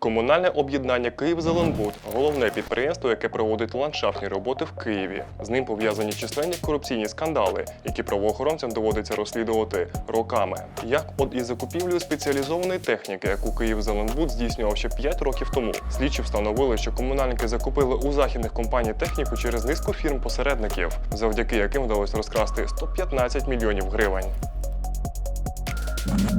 Комунальне об'єднання «Київзеленбуд» – головне підприємство, яке проводить ландшафтні роботи в Києві. З ним пов'язані численні корупційні скандали, які правоохоронцям доводиться розслідувати роками. Як от із закупівлею спеціалізованої техніки, яку «Київзеленбуд» здійснював ще 5 років тому. Слідчі встановили, що комунальники закупили у західних компаній техніку через низку фірм-посередників, завдяки яким вдалося розкрасти 115 мільйонів гривень.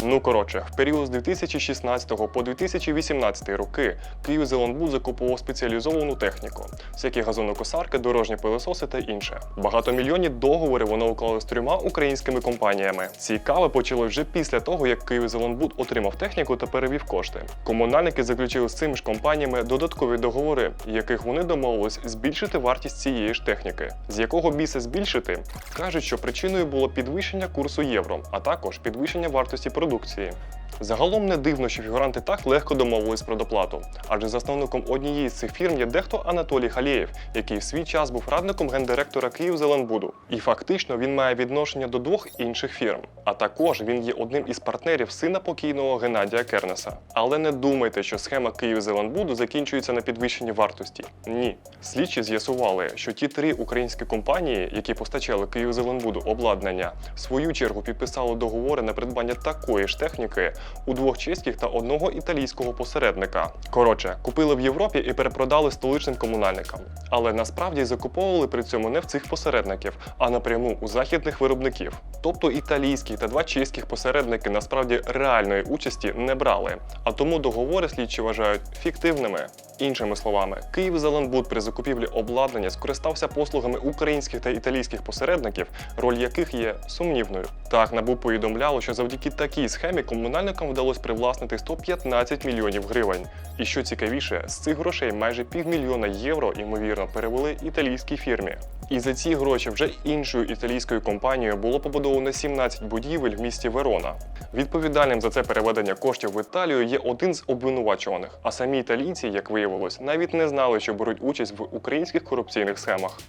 Ну коротше, в період з 2016 по 2018 роки Київ Київзеленбуд закупував спеціалізовану техніку, всякі газонокосарки, дорожні пилососи та інше. Багатомільйонні договори вони уклали з трьома українськими компаніями. Цікаве почалось вже після того, як Київ Київзеленбуд отримав техніку та перевів кошти. Комунальники заключили з цими ж компаніями додаткові договори, яких вони домовились збільшити вартість цієї ж техніки. З якого біса збільшити? Кажуть, що причиною було підвищення курсу євро, а також підвищення вартості продукції. Загалом не дивно, що фігуранти так легко домовились про доплату, адже засновником однієї з цих фірм є дехто Анатолій Халєєв, який в свій час був радником гендиректора Київзеленбуду. І фактично він має відношення до двох інших фірм. А також він є одним із партнерів сина покійного Геннадія Кернеса. Але не думайте, що схема Київзеленбуду закінчується на підвищенні вартості. Ні. Слідчі з'ясували, що ті три українські компанії, які постачали Київзеленбуду обладнання, в свою чергу підписали договори на придбання такої ж техніки у двох чеських та одного італійського посередника. Коротше, купили в Європі і перепродали столичним комунальникам. Але насправді закуповували при цьому не в цих посередників, а напряму у західних виробників. Тобто італійські та два чеських посередники насправді реальної участі не брали, а тому договори слідчі вважають фіктивними. Іншими словами, Київзеленбуд при закупівлі обладнання скористався послугами українських та італійських посередників, роль яких є сумнівною. Так, НАБУ повідомляло, що завдяки такій схемі комунальникам вдалося привласнити 115 мільйонів гривень. І що цікавіше, з цих грошей майже півмільйона євро, ймовірно, перевели італійській фірмі. І за ці гроші вже іншою італійською компанією було побудовано 17 будівель в місті Верона. Відповідальним за це переведення коштів в Італію є один з обвинувачуваних. А самі італійці, як виявилось, навіть не знали, що беруть участь в українських корупційних схемах.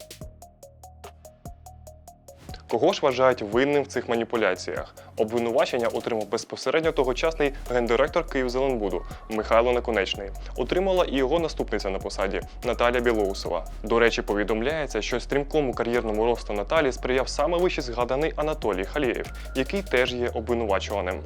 Кого ж вважають винним в цих маніпуляціях? Обвинувачення отримав безпосередньо тогочасний гендиректор Київзеленбуду Михайло Наконечний. Отримала і його наступниця на посаді Наталя Білоусова. До речі, повідомляється, що стрімкому кар'єрному росту Наталі сприяв саме вище згаданий Анатолій Халієв, який теж є обвинувачуваним.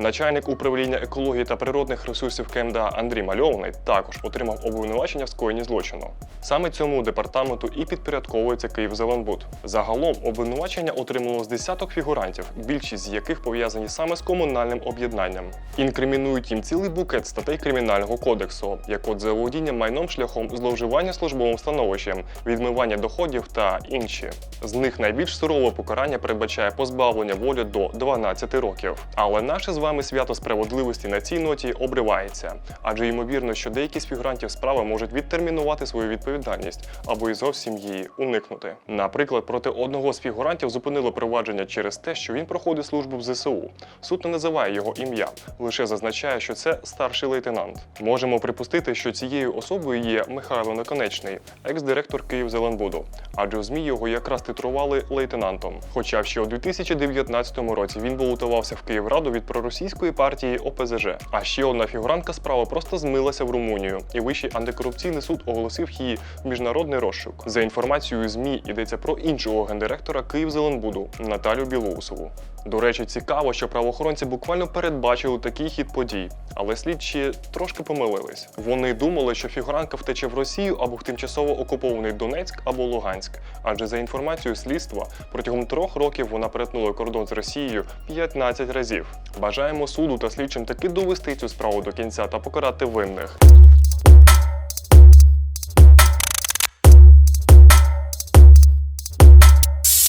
Начальник управління екології та природних ресурсів КМДА Андрій Мальовний також отримав обвинувачення в скоєнні злочину. Саме цьому департаменту і підпорядковується Київзеленбуд. Загалом обвинувачення отримало з десяток фігурантів, більшість з яких пов'язані саме з комунальним об'єднанням. Інкримінують їм цілий букет статей кримінального кодексу, як от заволодіння майном шляхом зловживання службовим становищем, відмивання доходів та інші. З них найбільш сурове покарання передбачає позбавлення волі до 12 років. Але наше з вами свято справедливості на цій ноті обривається, адже ймовірно, що деякі з фігурантів справи можуть відтермінувати свою відповідальність або й зовсім її уникнути. Наприклад, проти одного з фігурантів зупинило провадження через те, що він проходить службу в ЗСУ. Суд не називає його ім'я, лише зазначає, що це старший лейтенант. Можемо припустити, що цією особою є Михайло Наконечний, екс-директор Київзеленбуду, адже в ЗМІ його якраз титрували лейтенантом. Хоча ще у 2019 році він балотувався в Київраду від проросійської партії ОПЗЖ. А ще одна фігурантка справи просто змилася в Румунію, і Вищий антикорупційний суд оголосив її в міжнародний розшук. За інформацією ЗМІ йдеться про іншого гендиректора Київзеленбуду Наталю Білоусову. До речі, цікаво, що правоохоронці буквально передбачили такий хід подій, але слідчі трошки помилились. Вони думали, що фігурантка втече в Росію або в тимчасово окупований Донецьк або Луганськ. Адже за інформацією слідства, протягом трьох років вона перетнула кордон з Росією 15 разів. Бажаємо суду та слідчим таки довести цю справу до кінця та покарати винних.